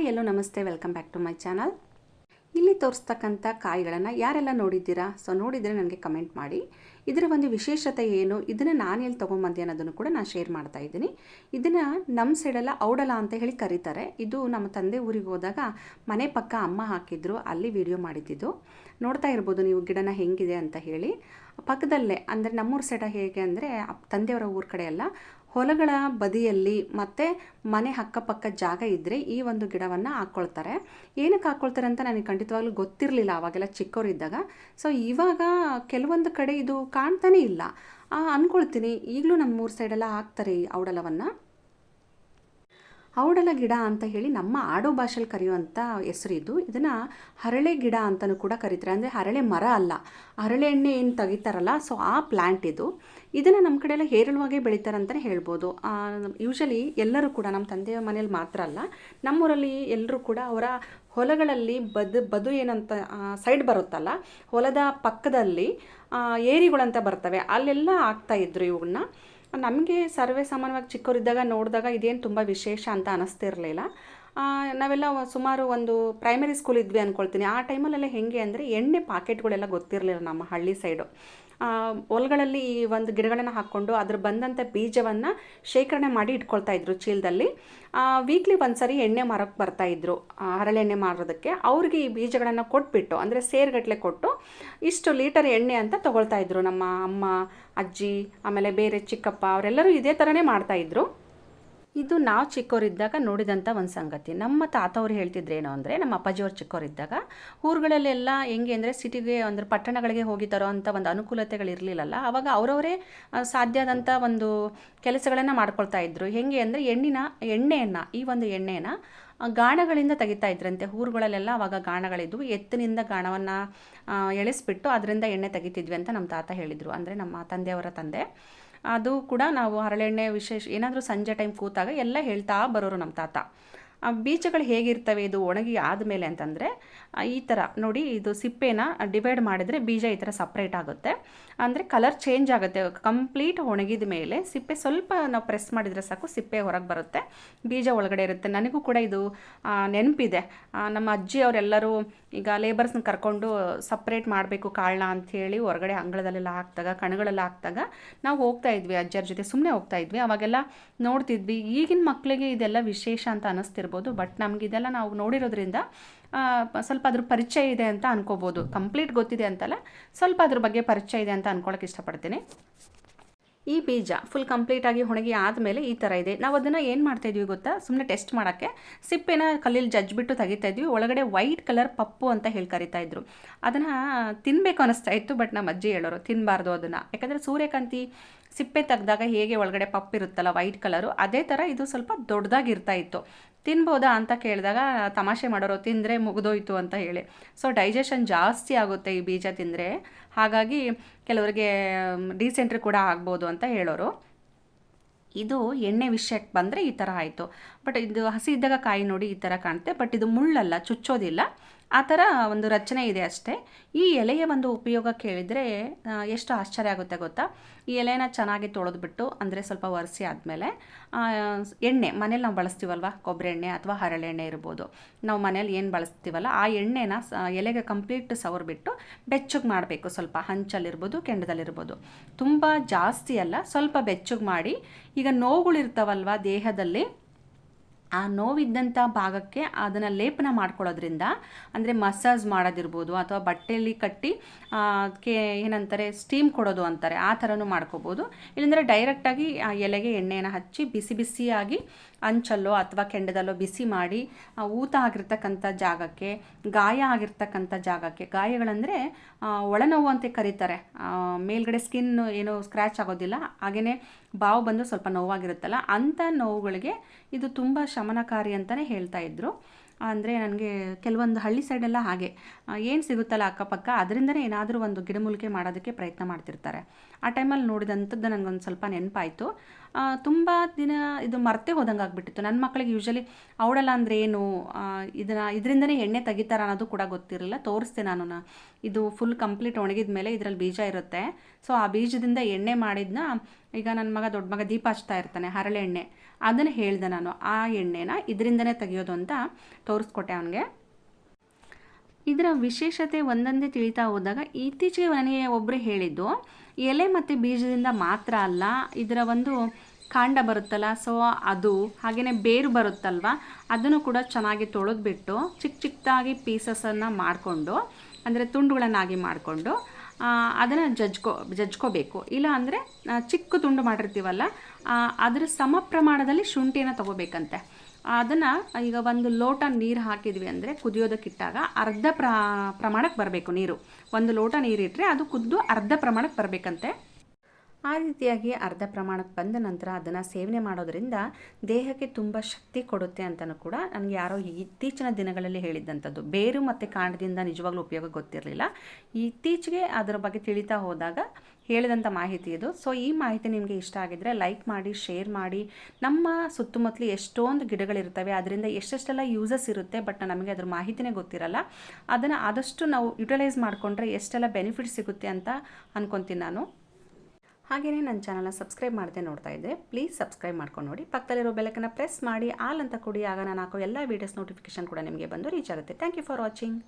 Hi hello ನಮಸ್ತೆ, welcome back to my channel. ಇಲ್ಲಿ ತೋರಿಸ್ತಕ್ಕಂಥ ಕಾಯಿಗಳನ್ನು ಯಾರೆಲ್ಲ ನೋಡಿದ್ದೀರಾ? ಸೊ, ನೋಡಿದರೆ ನನಗೆ ಕಮೆಂಟ್ ಮಾಡಿ. ಇದರ ಒಂದು ವಿಶೇಷತೆ ಏನು? ಇದನ್ನು ನಾನು ಎಲ್ಲಿ ತೊಗೊಂಬಂದೆ ಅನ್ನೋದನ್ನು ಕೂಡ ನಾನು ಶೇರ್ ಮಾಡ್ತಾ ಇದ್ದೀನಿ. ಇದನ್ನು ನಮ್ಮ ಸೈಡೆಲ್ಲ ಔಡಲ ಅಂತ ಹೇಳಿ ಕರೀತಾರೆ. ಇದು ನಮ್ಮ ತಂದೆ ಊರಿಗೆ ಹೋದಾಗ ಮನೆ ಪಕ್ಕ ಅಮ್ಮ ಹಾಕಿದ್ರು, ಅಲ್ಲಿ ವಿಡಿಯೋ ಮಾಡಿದ್ದಿದ್ದು. ನೋಡ್ತಾ ಇರ್ಬೋದು ನೀವು, ಗಿಡನ ಹೆಂಗಿದೆ ಅಂತ ಹೇಳಿ. ಪಕ್ಕದಲ್ಲೇ, ಅಂದರೆ ನಮ್ಮೂರ ಸೈಡ ಹೇಗೆ ಅಂದರೆ ತಂದೆಯವರ ಊರ ಕಡೆ ಎಲ್ಲ ಹೊಲಗಳ ಬದಿಯಲ್ಲಿ ಮತ್ತು ಮನೆ ಅಕ್ಕಪಕ್ಕ ಜಾಗ ಇದ್ದರೆ ಈ ಒಂದು ಗಿಡವನ್ನು ಹಾಕ್ಕೊಳ್ತಾರೆ ಏನಕ್ಕೆ ಹಾಕ್ಕೊಳ್ತಾರೆ ಅಂತ ನನಗೆ ಖಂಡಿತವಾಗ್ಲೂ ಗೊತ್ತಿರಲಿಲ್ಲ ಅವಾಗೆಲ್ಲ ಚಿಕ್ಕವರಿದ್ದಾಗ. ಸೊ ಇವಾಗ ಕೆಲವೊಂದು ಕಡೆ ಇದು ಕಾಣ್ತಾನೇ ಇಲ್ಲ. ಅಂದ್ಕೊಳ್ತೀನಿ ಈಗಲೂ ನಮ್ಮ ಸೈಡ್ ಸೈಡೆಲ್ಲ ಹಾಕ್ತಾರೆ ಈ ಔಡಲವನ್ನು. ಔಡಲ ಗಿಡ ಅಂತ ಹೇಳಿ ನಮ್ಮ ಆಡೋ ಭಾಷೆಯಲ್ಲಿ ಕರೆಯುವಂಥ ಹೆಸರು ಇದು. ಇದನ್ನು ಹರಳೆ ಗಿಡ ಅಂತಲೂ ಕೂಡ ಕರೀತಾರೆ. ಅಂದರೆ ಹರಳೆ ಮರ ಅಲ್ಲ, ಹರಳೆ ಎಣ್ಣೆ ಏನು ತೆಗಿತಾರಲ್ಲ ಸೊ ಆ ಪ್ಲ್ಯಾಂಟ್ ಇದು. ಇದನ್ನು ನಮ್ಮ ಕಡೆಯೆಲ್ಲ ಹೇರಳವಾಗೇ ಬೆಳೀತಾರೆ ಅಂತಲೇ ಹೇಳ್ಬೋದು. ಯೂಶಲಿ ಎಲ್ಲರೂ ಕೂಡ ನಮ್ಮ ತಂದೆಯ ಮನೆಯಲ್ಲಿ ಮಾತ್ರ ಅಲ್ಲ, ನಮ್ಮೂರಲ್ಲಿ ಎಲ್ಲರೂ ಕೂಡ ಅವರ ಹೊಲಗಳಲ್ಲಿ ಬದು ಬದು ಏನಂತ ಸೈಡ್ ಬರುತ್ತಲ್ಲ, ಹೊಲದ ಪಕ್ಕದಲ್ಲಿ ಏರಿಗಳಂತ ಬರ್ತವೆ. ಅಲ್ಲೆಲ್ಲ ಆಗ್ತಾ ಇದ್ರು ಇವನ್ನ ನಮಗೆ ಸರ್ವೇ ಸಾಮಾನ್ಯವಾಗಿ ಚಿಕ್ಕವರಿದ್ದಾಗ ನೋಡಿದಾಗ ಇದೇನು ತುಂಬ ವಿಶೇಷ ಅಂತ ಅನ್ನಿಸ್ತಿರ್ಲಿಲ್ಲ ನಾವೆಲ್ಲ ಸುಮಾರು ಒಂದು ಪ್ರೈಮರಿ ಸ್ಕೂಲ್ ಇದ್ವಿ ಅಂದ್ಕೊಳ್ತೀನಿ ಆ ಟೈಮಲ್ಲೆಲ್ಲ ಹೆಂಗೆ ಅಂದರೆ ಎಣ್ಣೆ ಪಾಕೆಟ್ಗಳೆಲ್ಲ ಗೊತ್ತಿರಲಿಲ್ಲ ನಮ್ಮ ಹಳ್ಳಿ ಸೈಡು ಹೊಲ್ಗಳಲ್ಲಿ ಈ ಒಂದು ಗಿಡಗಳನ್ನು ಹಾಕ್ಕೊಂಡು ಅದ್ರ ಬಂದಂಥ ಬೀಜವನ್ನು ಶೇಖರಣೆ ಮಾಡಿ ಇಟ್ಕೊಳ್ತಾ ಇದ್ರು ಚೀಲದಲ್ಲಿ. ವೀಕ್ಲಿ ಒಂದ್ಸರಿ ಎಣ್ಣೆ ಮಾರೋಕ್ಕೆ ಬರ್ತಾ ಇದ್ರು ಆ, ಹರಳೆಣ್ಣೆ ಮಾರೋದಕ್ಕೆ. ಅವ್ರಿಗೆ ಈ ಬೀಜಗಳನ್ನು ಕೊಟ್ಬಿಟ್ಟು ಅಂದರೆ ಸೇರ್ಗಟ್ಲೆ ಕೊಟ್ಟು ಇಷ್ಟು ಲೀಟರ್ ಎಣ್ಣೆ ಅಂತ ತಗೊಳ್ತಾ ಇದ್ರು ನಮ್ಮ ಅಮ್ಮ ಅಜ್ಜಿ ಆಮೇಲೆ ಬೇರೆ ಚಿಕ್ಕಪ್ಪ ಅವರೆಲ್ಲರೂ ಇದೇ ಥರನೇ ಮಾಡ್ತಾ ಇದ್ರು. ಇದು ನಾವು ಚಿಕ್ಕವರಿದ್ದಾಗ ನೋಡಿದಂಥ ಒಂದು ಸಂಗತಿ. ನಮ್ಮ ತಾತ ಅವ್ರು ಹೇಳ್ತಿದ್ರೇನು ಅಂದರೆ, ನಮ್ಮ ಅಪ್ಪಾಜಿಯವ್ರು ಚಿಕ್ಕವರಿದ್ದಾಗ ಊರುಗಳಲ್ಲೆಲ್ಲ ಹೆಂಗೆ ಅಂದರೆ ಸಿಟಿಗೆ ಅಂದರೆ ಪಟ್ಟಣಗಳಿಗೆ ಹೋಗಿ ತರೋ ಅಂಥ ಒಂದು ಅನುಕೂಲತೆಗಳಿರಲಿಲ್ಲಲ್ಲ ಆವಾಗ ಅವರವರೇ ಸಾಧ್ಯ ಆದಂಥ ಒಂದು ಕೆಲಸಗಳನ್ನು ಮಾಡ್ಕೊಳ್ತಾ ಇದ್ರು. ಹೆಂಗೆ ಅಂದರೆ ಎಣ್ಣಿನ, ಎಣ್ಣೆಯನ್ನು, ಈ ಒಂದು ಎಣ್ಣೆನ ಗಾಣಗಳಿಂದ ತೆಗಿತಾ ಇದ್ರಂತೆ. ಊರುಗಳಲ್ಲೆಲ್ಲ ಅವಾಗ ಗಾಣಗಳಿದ್ವು. ಎತ್ತಿನಿಂದ ಗಾಣವನ್ನು ಎಳೆಸ್ಬಿಟ್ಟು ಅದರಿಂದ ಎಣ್ಣೆ ತೆಗಿತಿದ್ವಿ ಅಂತ ನಮ್ಮ ತಾತ ಹೇಳಿದರು. ಅಂದರೆ ನಮ್ಮ ತಂದೆಯವರ ತಂದೆ. ಅದು ಕೂಡ ನಾವು ಹರಳೆಣ್ಣೆ ವಿಶೇಷ ಏನಾದರೂ ಸಂಜೆ ಟೈಮ್ ಕೂತಾಗ ಎಲ್ಲ ಹೇಳ್ತಾ ಬರೋರು ನಮ್ಮ ತಾತ. ಬೀಜಗಳು ಹೇಗಿರ್ತವೆ, ಇದು ಒಣಗಿ ಆದಮೇಲೆ ಅಂತಂದರೆ ಈ ಥರ ನೋಡಿ ಇದು ಸಿಪ್ಪೆನ ಡಿವೈಡ್ ಮಾಡಿದರೆ ಬೀಜ ಈ ಥರ ಸಪ್ರೇಟ್ ಆಗುತ್ತೆ. ಅಂದರೆ ಕಲರ್ ಚೇಂಜ್ ಆಗುತ್ತೆ ಕಂಪ್ಲೀಟ್ ಒಣಗಿದ ಮೇಲೆ ಸಿಪ್ಪೆ ಸ್ವಲ್ಪ ನಾವು ಪ್ರೆಸ್ ಮಾಡಿದರೆ ಸಾಕು, ಸಿಪ್ಪೆ ಹೊರಗೆ ಬರುತ್ತೆ, ಬೀಜ ಒಳಗಡೆ ಇರುತ್ತೆ. ನನಗೂ ಕೂಡ ಇದು ನೆನಪಿದೆ. ನಮ್ಮ ಅಜ್ಜಿ ಅವರೆಲ್ಲರೂ ಈಗ ಲೇಬರ್ಸ್ನ ಕರ್ಕೊಂಡು ಸಪ್ರೇಟ್ ಮಾಡಬೇಕು ಕಾಳನ್ನ ಅಂಥೇಳಿ ಹೊರಗಡೆ ಅಂಗಳದಲ್ಲೆಲ್ಲ ಹಾಕ್ದಾಗ ಕಣಗಳೆಲ್ಲ ಹಾಕ್ದಾಗ ನಾವು ಹೋಗ್ತಾ ಇದ್ವಿ ಅಜ್ಜರ ಜೊತೆ ಸುಮ್ಮನೆ ಹೋಗ್ತಾ ಇದ್ವಿ. ಅವಾಗೆಲ್ಲ ನೋಡ್ತಿದ್ವಿ. ಈಗಿನ ಮಕ್ಕಳಿಗೆ ಇದೆಲ್ಲ ವಿಶೇಷ ಅಂತ ಅನ್ನಿಸ್ತಿರ್ಬೋದು ಬಟ್ ನಮ್ಗೆ ಇದೆಲ್ಲ ನಾವು ನೋಡಿರೋದ್ರಿಂದ ಸ್ವಲ್ಪ ಅದ್ರ ಪರಿಚಯ ಇದೆ ಅಂತ ಅನ್ಕೋಬೋದು. ಕಂಪ್ಲೀಟ್ ಗೊತ್ತಿದೆ ಅಂತಲ್ಲ, ಸ್ವಲ್ಪ ಅದ್ರ ಬಗ್ಗೆ ಪರಿಚಯ ಇದೆ ಅಂತ ಅನ್ಕೊಳಕ್ಕೆ ಇಷ್ಟಪಡ್ತೀನಿ. ಈ ಬೀಜ ಫುಲ್ ಕಂಪ್ಲೀಟಾಗಿ ಒಣಗಿ ಆದಮೇಲೆ ಈ ಥರ ಇದೆ. ನಾವು ಅದನ್ನು ಏನು ಮಾಡ್ತಾಯಿದ್ವಿ ಗೊತ್ತಾ? ಸುಮ್ಮನೆ ಟೆಸ್ಟ್ ಮಾಡೋಕ್ಕೆ. ಸಿಪ್ಪೆನ ಕಲ್ಲಲ್ಲಿ ಜಜ್ಜಿಬಿಟ್ಟು ತೆಗಿತಾ ಇದ್ವಿ. ಒಳಗಡೆ ವೈಟ್ ಕಲರ್ ಪಪ್ಪು ಅಂತ ಹೇಳಿ ಕರಿತಾ ಇದ್ರು. ಅದನ್ನು ತಿನ್ನಬೇಕು ಅನಿಸ್ತಾ ಇತ್ತು ಬಟ್ ನಮ್ಮ ಅಜ್ಜಿ ಹೇಳೋರು ತಿನ್ನಬಾರ್ದು ಅದನ್ನು. ಯಾಕಂದರೆ ಸೂರ್ಯಕಾಂತಿ ಸಿಪ್ಪೆ ತೆಗ್ದಾಗ ಹೇಗೆ ಒಳಗಡೆ ಪಪ್ಪು ಇರುತ್ತಲ್ಲ ವೈಟ್ ಕಲರು ಅದೇ ಥರ ಇದು ಸ್ವಲ್ಪ ದೊಡ್ಡದಾಗಿರ್ತಾ ಇತ್ತು. ತಿನ್ಬೋದಾ ಅಂತ ಕೇಳಿದಾಗ ತಮಾಷೆ ಮಾಡೋರು, ತಿಂದರೆ ಮುಗಿದೋಯ್ತು ಅಂತ ಹೇಳಿ. ಸೊ ಡೈಜೆಷನ್ ಜಾಸ್ತಿ ಆಗುತ್ತೆ ಈ ಬೀಜ ತಿಂದರೆ. ಹಾಗಾಗಿ ಕೆಲವರಿಗೆ ಡಿಸೆಂಟ್ರಿ ಕೂಡ ಆಗ್ಬೋದು ಅಂತ ಹೇಳೋರು. ಇದು ಎಣ್ಣೆ ವಿಷಯಕ್ಕೆ ಬಂದರೆ ಈ ಥರ ಆಯಿತು. ಬಟ್ ಇದು ಹಸಿ ಇದ್ದಾಗ ಕಾಯಿ ನೋಡಿ ಈ ಥರ ಕಾಣುತ್ತೆ. ಬಟ್ ಇದು ಮುಳ್ಳಲ್ಲ, ಚುಚ್ಚೋದಿಲ್ಲ. ಆ ಥರ ಒಂದು ರಚನೆ ಇದೆ ಅಷ್ಟೇ. ಈ ಎಲೆಯ ಒಂದು ಉಪಯೋಗ ಕೇಳಿದರೆ ಎಷ್ಟು ಆಶ್ಚರ್ಯ ಆಗುತ್ತೆ ಗೊತ್ತಾ? ಈ ಎಲೆನ ಚೆನ್ನಾಗಿ ತೊಳೆದ್ಬಿಟ್ಟು, ಅಂದರೆ ಸ್ವಲ್ಪ ಒರೆಸಿ ಆದಮೇಲೆ ಎಣ್ಣೆ, ಮನೇಲಿ ನಾವು ಬಳಸ್ತೀವಲ್ವ? ಕೊಬ್ಬರಿ ಎಣ್ಣೆ ಅಥವಾ ಹರಳೆಣ್ಣೆ ಇರ್ಬೋದು. ನಾವು ಮನೇಲಿ ಏನು ಬಳಸ್ತೀವಲ್ಲ, ಆ ಎಣ್ಣೆನ ಎಲೆಗೆ ಕಂಪ್ಲೀಟ್ ಸವರ್ಬಿಟ್ಟು ಬೆಚ್ಚಗೆ ಮಾಡಬೇಕು. ಸ್ವಲ್ಪ ಹಂಚಲ್ಲಿರ್ಬೋದು, ಕೆಂಡದಲ್ಲಿರ್ಬೋದು. ತುಂಬ ಜಾಸ್ತಿ ಅಲ್ಲ, ಸ್ವಲ್ಪ ಬೆಚ್ಚಗೆ ಮಾಡಿ, ಈಗ ನೋವುಗಳಿರ್ತಾವಲ್ವ ದೇಹದಲ್ಲಿ ಆ ನೋವಿದ್ದಂಥ ಭಾಗಕ್ಕೆ ಅದನ್ನು ಲೇಪನ ಮಾಡ್ಕೊಳ್ಳೋದ್ರಿಂದ, ಅಂದರೆ ಮಸಾಜ್ ಮಾಡೋದಿರ್ಬೋದು ಅಥವಾ ಬಟ್ಟೆಯಲ್ಲಿ ಕಟ್ಟಿ ಅದಕ್ಕೆ ಏನಂತಾರೆ, ಸ್ಟೀಮ್ ಕೊಡೋದು ಅಂತಾರೆ, ಆ ಥರನೂ ಮಾಡ್ಕೋಬೋದು. ಇಲ್ಲಾಂದರೆ ಡೈರೆಕ್ಟಾಗಿ ಆ ಎಲೆಗೆ ಎಣ್ಣೆಯನ್ನು ಹಚ್ಚಿ ಬಿಸಿ ಬಿಸಿಯಾಗಿ ಅಂಚಲ್ಲೋ ಅಥವಾ ಕೆಂಡದಲ್ಲೋ ಬಿಸಿ ಮಾಡಿ ಊತ ಆಗಿರ್ತಕ್ಕಂಥ ಜಾಗಕ್ಕೆ, ಗಾಯ ಆಗಿರ್ತಕ್ಕಂಥ ಜಾಗಕ್ಕೆ, ಗಾಯಗಳಂದರೆ ಒಳನೋವು ಅಂತ ಕರೀತಾರೆ. ಮೇಲ್ಗಡೆ ಸ್ಕಿನ್ ಏನು ಸ್ಕ್ರ್ಯಾಚ್ ಆಗೋದಿಲ್ಲ ಹಾಗೆಯೇ ಬಾವು ಬಂದು ಸ್ವಲ್ಪ ನೋವಾಗಿರುತ್ತಲ್ಲ ಅಂಥ ನೋವುಗಳಿಗೆ ಇದು ತುಂಬ ಶಮನಕಾರಿ ಅಂತಲೇ ಹೇಳ್ತಾ ಇದ್ರು. ಅಂದರೆ ನನಗೆ ಕೆಲವೊಂದು ಹಳ್ಳಿ ಸೈಡೆಲ್ಲ ಹಾಗೆ. ಏನು ಸಿಗುತ್ತಲ್ಲ ಅಕ್ಕಪಕ್ಕ? ಅದರಿಂದನೇ ಏನಾದರೂ ಒಂದು ಗಿಡಮೂಲಿಕೆ ಮಾಡೋದಕ್ಕೆ ಪ್ರಯತ್ನ ಮಾಡ್ತಿರ್ತಾರೆ. ಆ ಟೈಮಲ್ಲಿ ನೋಡಿದಂಥದ್ದು ನನಗೊಂದು ಸ್ವಲ್ಪ ನೆನಪಾಯಿತು. ತುಂಬ ದಿನ ಇದು ಮರ್ತೆ ಹೋದಂಗೆ ಆಗಿಬಿಟ್ಟಿತ್ತು. ನನ್ನ ಮಕ್ಕಳಿಗೆ ಯೂಶಲಿ ಅವಳಲ್ಲ ಅಂದರೆ ಏನು ಇದನ್ನ, ಇದರಿಂದನೇ ಎಣ್ಣೆ ತೆಗಿತಾರ ಅನ್ನೋದು ಕೂಡ ಗೊತ್ತಿರಲಿಲ್ಲ ತೋರಿಸ್ತೆ ನಾನು ಇದು ಫುಲ್ ಕಂಪ್ಲೀಟ್ ಒಣಗಿದ ಮೇಲೆ ಇದರಲ್ಲಿ ಬೀಜ ಇರುತ್ತೆ. ಸೊ ಆ ಬೀಜದಿಂದ ಎಣ್ಣೆ ಮಾಡಿದ್ನ, ಈಗ ನನ್ನ ಮಗ ದೊಡ್ಡ ಮಗ ದೀಪ ಹಚ್ತಾ ಇರ್ತಾನೆ ಹರಳೆ ಎಣ್ಣೆ ಅದನ್ನು ಹೇಳಿದೆ ನಾನು, ಆ ಎಣ್ಣೆನ ಇದರಿಂದನೇ ತೆಗಿಯೋದು ಅಂತ ತೋರಿಸ್ಕೊಟ್ಟೆ ಅವನಿಗೆ. ಇದರ ವಿಶೇಷತೆ ಒಂದೊಂದೇ ತಿಳಿತಾ ಹೋದಾಗ, ಇತ್ತೀಚೆಗೆ ನನಗೆ ಒಬ್ಬರು ಹೇಳಿದ್ದು, ಎಲೆ ಮತ್ತು ಬೀಜದಿಂದ ಮಾತ್ರ ಅಲ್ಲ, ಇದರ ಒಂದು ಕಾಂಡ ಬರುತ್ತಲ್ಲ, ಸೊ ಅದು ಹಾಗೆಯೇ ಬೇರು ಬರುತ್ತಲ್ವ, ಅದನ್ನು ಕೂಡ ಚೆನ್ನಾಗಿ ತೊಳೆದ್ಬಿಟ್ಟು ಚಿಕ್ಕ ಚಿಕ್ಕದಾಗಿ ಪೀಸಸನ್ನು ಮಾಡಿಕೊಂಡು, ಅಂದರೆ ತುಂಡುಗಳನ್ನಾಗಿ ಮಾಡಿಕೊಂಡು ಅದನ್ನು ಜಜ್ಕೊ, ಜಜ್ಕೋಬೇಕು. ಇಲ್ಲ ಅಂದರೆ ಚಿಕ್ಕ ತುಂಡು ಮಾಡಿರ್ತೀವಲ್ಲ ಅದರ ಸಮ ಪ್ರಮಾಣದಲ್ಲಿ ಶುಂಠಿಯನ್ನು ತಗೋಬೇಕಂತೆ. ಅದನ್ನು ಈಗ ಒಂದು ಲೋಟ ನೀರು ಹಾಕಿದ್ವಿ ಅಂದರೆ ಕುದಿಯೋದಕ್ಕಿಟ್ಟಾಗ ಅರ್ಧ ಪ್ರ ಪ್ರಮಾಣಕ್ಕೆ ಬರಬೇಕು ನೀರು. ಒಂದು ಲೋಟ ನೀರಿಟ್ಟರೆ ಅದು ಕುದ್ದು ಅರ್ಧ ಪ್ರಮಾಣಕ್ಕೆ ಬರಬೇಕಂತೆ. ಆ ರೀತಿಯಾಗಿ ಅರ್ಧ ಪ್ರಮಾಣಕ್ಕೆ ಬಂದ ನಂತರ ಅದನ್ನು ಸೇವನೆ ಮಾಡೋದರಿಂದ ದೇಹಕ್ಕೆ ತುಂಬ ಶಕ್ತಿ ಕೊಡುತ್ತೆ ಅಂತಲೂ ಕೂಡ ನನಗೆ ಯಾರೋ ಇತ್ತೀಚಿನ ದಿನಗಳಲ್ಲಿ ಹೇಳಿದ್ದಂಥದ್ದು ಬೇರು ಮತ್ತು ಕಾಂಡದಿಂದ ನಿಜವಾಗ್ಲೂ ಉಪಯೋಗ ಗೊತ್ತಿರಲಿಲ್ಲ. ಇತ್ತೀಚೆಗೆ ಅದರ ಬಗ್ಗೆ ತಿಳಿತಾ ಹೋದಾಗ ಹೇಳಿದಂಥ ಮಾಹಿತಿ ಇದು. ಸೊ ಈ ಮಾಹಿತಿ ನಿಮಗೆ ಇಷ್ಟ ಆಗಿದ್ದರೆ ಲೈಕ್ ಮಾಡಿ ಶೇರ್ ಮಾಡಿ. ನಮ್ಮ ಸುತ್ತಮುತ್ತಲು ಎಷ್ಟೊಂದು ಗಿಡಗಳಿರ್ತವೆ ಅದರಿಂದ ಎಷ್ಟೆಷ್ಟೆಲ್ಲ ಯೂಸಸ್ ಇರುತ್ತೆ ಬಟ್ ನಮಗೆ ಅದ್ರ ಮಾಹಿತಿನೇ ಗೊತ್ತಿರಲ್ಲ. ಅದನ್ನು ಆದಷ್ಟು ನಾವು ಯುಟಿಲೈಸ್ ಮಾಡಿಕೊಂಡ್ರೆ ಎಷ್ಟೆಲ್ಲ ಬೆನಿಫಿಟ್ ಸಿಗುತ್ತೆ ಅಂತ ಅನ್ಕೊತೀನಿ ನಾನು. ಹಾಗೆಯೇ ನನ್ನ ಚಾನಲ್ನ ಸಬ್ಸ್ಕ್ರೈಬ್ ಮಾಡದೆ ನೋಡ್ತಾ ಇದ್ದರೆ ಪ್ಲೀಸ್ ಸಬ್ಸ್ಕ್ರೈಬ್ ಮಾಡ್ಕೊಂಡು ನೋಡಿ. ಪಕ್ಕದಲ್ಲಿರೋ ಬೆಲಕನ್ನು ಪ್ರೆಸ್ ಮಾಡಿ ಆಲ್ ಅಂತ ಕೊಡಿ ಆಗ ನಾನು ಹಾಕೋ ಎಲ್ಲ ವೀಡಿಯೋಸ್ ನೋಟಿಫಿಕೇಶನ್ ಕೂಡ ನಿಮಗೆ ಬಂದು ರೀಚ್ ಆಗುತ್ತೆ. Thank you for watching